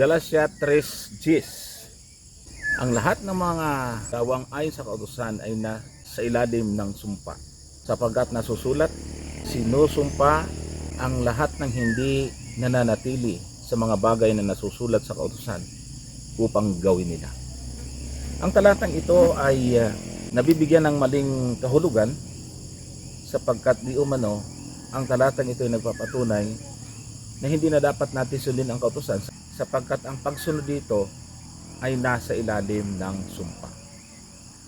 Galatia 3 Gs. Ang lahat ng mga gawang ayon sa kautusan ay na sa ilalim ng sumpa. Sapagkat nasusulat, sinusumpa ang lahat ng hindi nananatili sa mga bagay na nasusulat sa kautusan upang gawin nila. Ang talatang ito ay ah, nabibigyan ng maling kahulugan sapagkat di umano ang talatang ito ay nagpapatunay na hindi na dapat natin sundin ang kautusan sapagkat ang pagsunod dito ay nasa ilalim ng sumpa.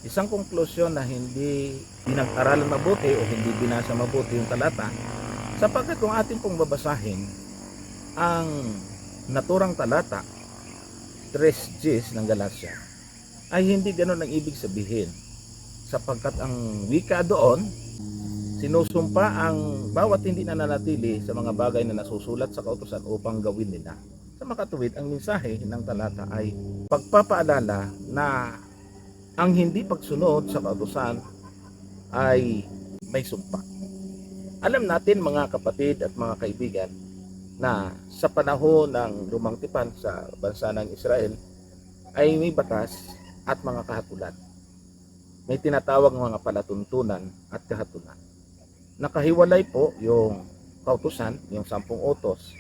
Isang konklusyon na hindi pinag-aralan mabuti o hindi binasa mabuti yung talata sapagkat kung atin pong babasahin ang naturang talata 3 Gs ng Galatia ay hindi ganun ang ibig sabihin sapagkat ang wika doon sinusumpa ang bawat hindi nananatili sa mga bagay na nasusulat sa kautusan upang gawin nila. Sa makatuwid, ang mensahe ng talata ay pagpapaalala na ang hindi pagsunod sa kautusan ay may sumpa. Alam natin mga kapatid at mga kaibigan na sa panahon ng lumang tipan sa bansa ng Israel ay may batas at mga kahatulan. May tinatawag mga palatuntunan at kahatulan nakahiwalay po yung kautusan, yung sampung utos,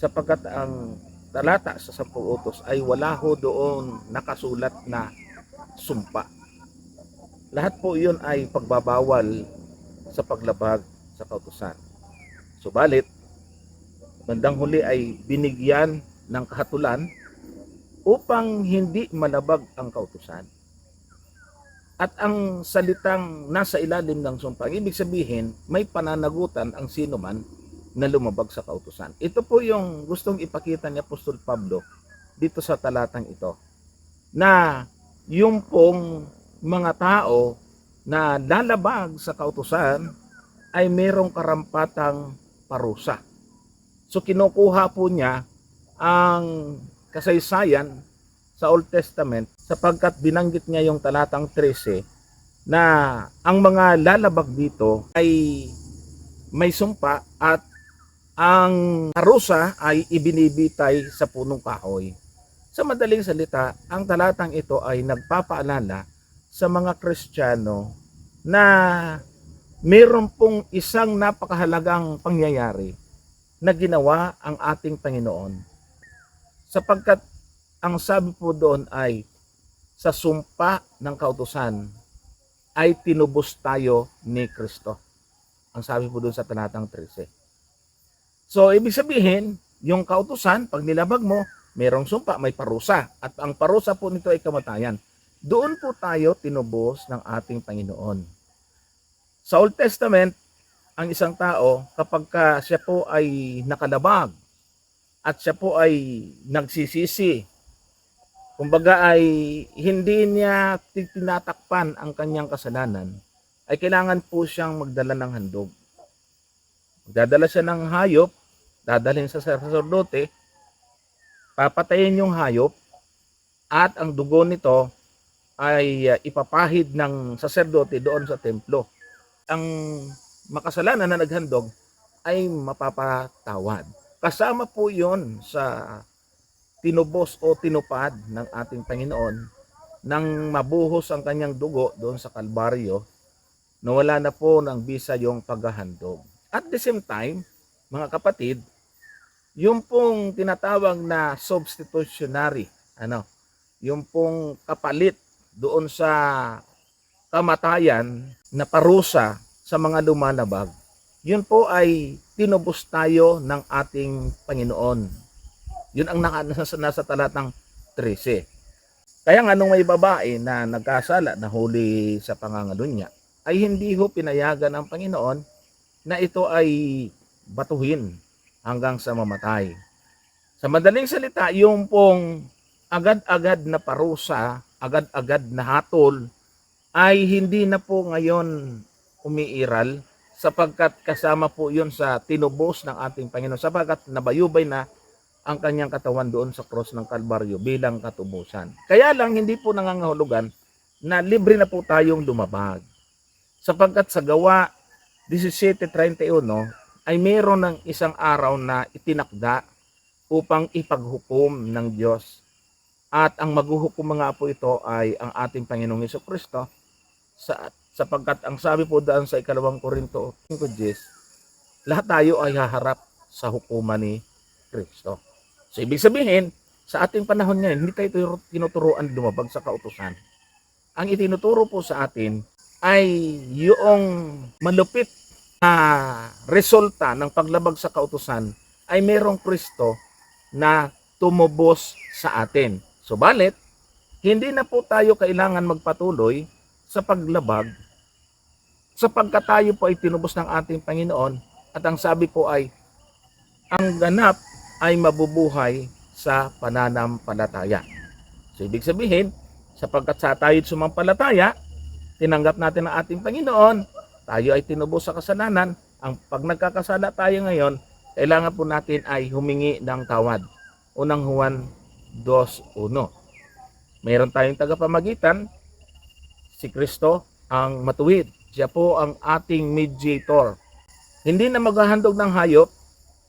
sapagkat ang talata sa sampung utos ay wala ho doon nakasulat na sumpa. Lahat po yun ay pagbabawal sa paglabag sa kautusan. Subalit, bandang huli ay binigyan ng kahatulan upang hindi malabag ang kautusan. At ang salitang nasa ilalim ng sumpa, ibig sabihin, may pananagutan ang sino man na lumabag sa kautusan. Ito po yung gustong ipakita ni Apostol Pablo dito sa talatang ito. Na yung pong mga tao na lalabag sa kautusan ay merong karampatang parusa. So kinukuha po niya ang kasaysayan sa Old Testament sapagkat binanggit niya yung talatang 13 na ang mga lalabag dito ay may sumpa at ang parusa ay ibinibitay sa punong kahoy. Sa madaling salita, ang talatang ito ay nagpapaalala sa mga Kristiyano na meron pong isang napakahalagang pangyayari na ginawa ang ating Panginoon. Sapagkat ang sabi po doon ay sa sumpa ng kautusan ay tinubos tayo ni Kristo. Ang sabi po doon sa talatang 13. So, ibig sabihin, yung kautusan, pag nilabag mo, merong sumpa, may parusa. At ang parusa po nito ay kamatayan. Doon po tayo tinubos ng ating Panginoon. Sa Old Testament, ang isang tao, kapag ka siya po ay nakalabag at siya po ay nagsisisi kumbaga ay hindi niya tinatakpan ang kanyang kasalanan, ay kailangan po siyang magdala ng handog. Magdadala siya ng hayop, dadalhin sa sacerdote, papatayin yung hayop, at ang dugo nito ay uh, ipapahid ng sacerdote doon sa templo. Ang makasalanan na naghandog ay mapapatawad. Kasama po yon sa tinubos o tinupad ng ating Panginoon nang mabuhos ang kanyang dugo doon sa Kalbaryo na wala na po ng bisa yung paghahandog. At the same time, mga kapatid, yung pong tinatawag na substitutionary, ano, yung pong kapalit doon sa kamatayan na parusa sa mga lumalabag, yun po ay tinubos tayo ng ating Panginoon yun ang naka, nasa, nasa talatang 13. Kaya nga nung may babae na nagkasala na huli sa pangangalo niya, ay hindi ho pinayagan ng Panginoon na ito ay batuhin hanggang sa mamatay. Sa madaling salita, yung pong agad-agad na parusa, agad-agad na hatol, ay hindi na po ngayon umiiral sapagkat kasama po yun sa tinubos ng ating Panginoon sapagkat nabayubay na ang kanyang katawan doon sa cross ng Kalbaryo bilang katubusan. Kaya lang hindi po nangangahulugan na libre na po tayong lumabag. Sapagkat sa gawa 17.31 ay meron ng isang araw na itinakda upang ipaghukom ng Diyos. At ang maghuhukom mga po ito ay ang ating Panginoong Heso Kristo sa, sapagkat ang sabi po daan sa ikalawang Korinto 5.10, lahat tayo ay haharap sa hukuman ni Kristo. So ibig sabihin, sa ating panahon ngayon, hindi tayo tinuturuan lumabag sa kautusan. Ang itinuturo po sa atin ay yung malupit na resulta ng paglabag sa kautusan ay merong Kristo na tumubos sa atin. Subalit, hindi na po tayo kailangan magpatuloy sa paglabag sapagkat tayo po ay tinubos ng ating Panginoon at ang sabi po ay ang ganap ay mabubuhay sa pananampalataya. So ibig sabihin, sapagkat sa tayo sumampalataya, tinanggap natin ang ating Panginoon, tayo ay tinubos sa kasalanan, ang pag nagkakasala tayo ngayon, kailangan po natin ay humingi ng tawad. Unang Juan 2.1 Mayroon tayong tagapamagitan, si Kristo ang matuwid. Siya po ang ating mediator. Hindi na maghahandog ng hayop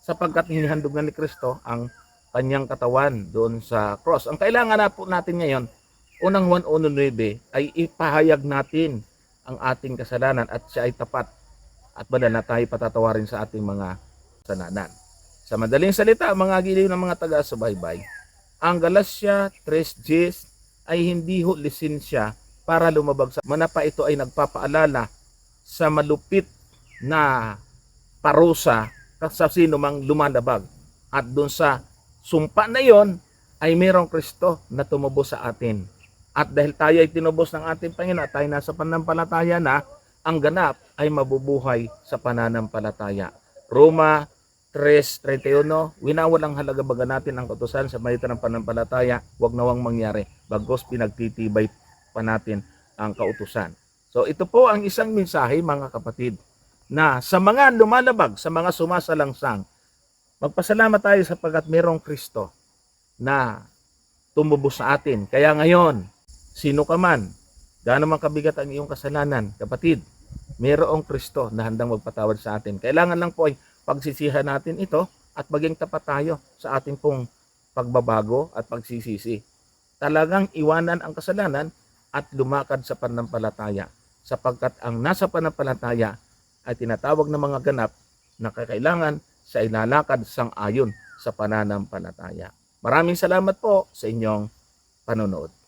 sapagkat hinihandog na ni Kristo ang kanyang katawan doon sa cross. Ang kailangan na po natin ngayon, unang Juan 1.9 ay ipahayag natin ang ating kasalanan at siya ay tapat at banal na tayo patatawarin sa ating mga kasalanan. Sa madaling salita, mga giliw ng mga taga-subaybay, ang Galatia 3.10 ay hindi ho lisensya para lumabag sa manapa ito ay nagpapaalala sa malupit na parusa sa sino mang lumalabag. At doon sa sumpa na yon ay mayroong Kristo na tumubos sa atin. At dahil tayo ay tinubos ng ating Panginoon at tayo nasa pananampalataya na, ang ganap ay mabubuhay sa pananampalataya. Roma 3.31, winawalang halaga baga natin ang kautusan sa magitan ng pananampalataya, wag nawang mangyari, bagos pinagtitibay pa natin ang kautusan. So ito po ang isang mensahe mga kapatid na sa mga lumalabag, sa mga sumasalangsang, magpasalamat tayo sapagkat mayroong Kristo na tumubos sa atin. Kaya ngayon, sino ka man, gaano man kabigat ang iyong kasalanan, kapatid, mayroong Kristo na handang magpatawad sa atin. Kailangan lang po ay pagsisihan natin ito at maging tapat tayo sa ating pong pagbabago at pagsisisi. Talagang iwanan ang kasalanan at lumakad sa pananampalataya sapagkat ang nasa pananampalataya ay tinatawag ng mga ganap na kakailangan sa ilalakad sang ayon sa pananampalataya. Maraming salamat po sa inyong panonood.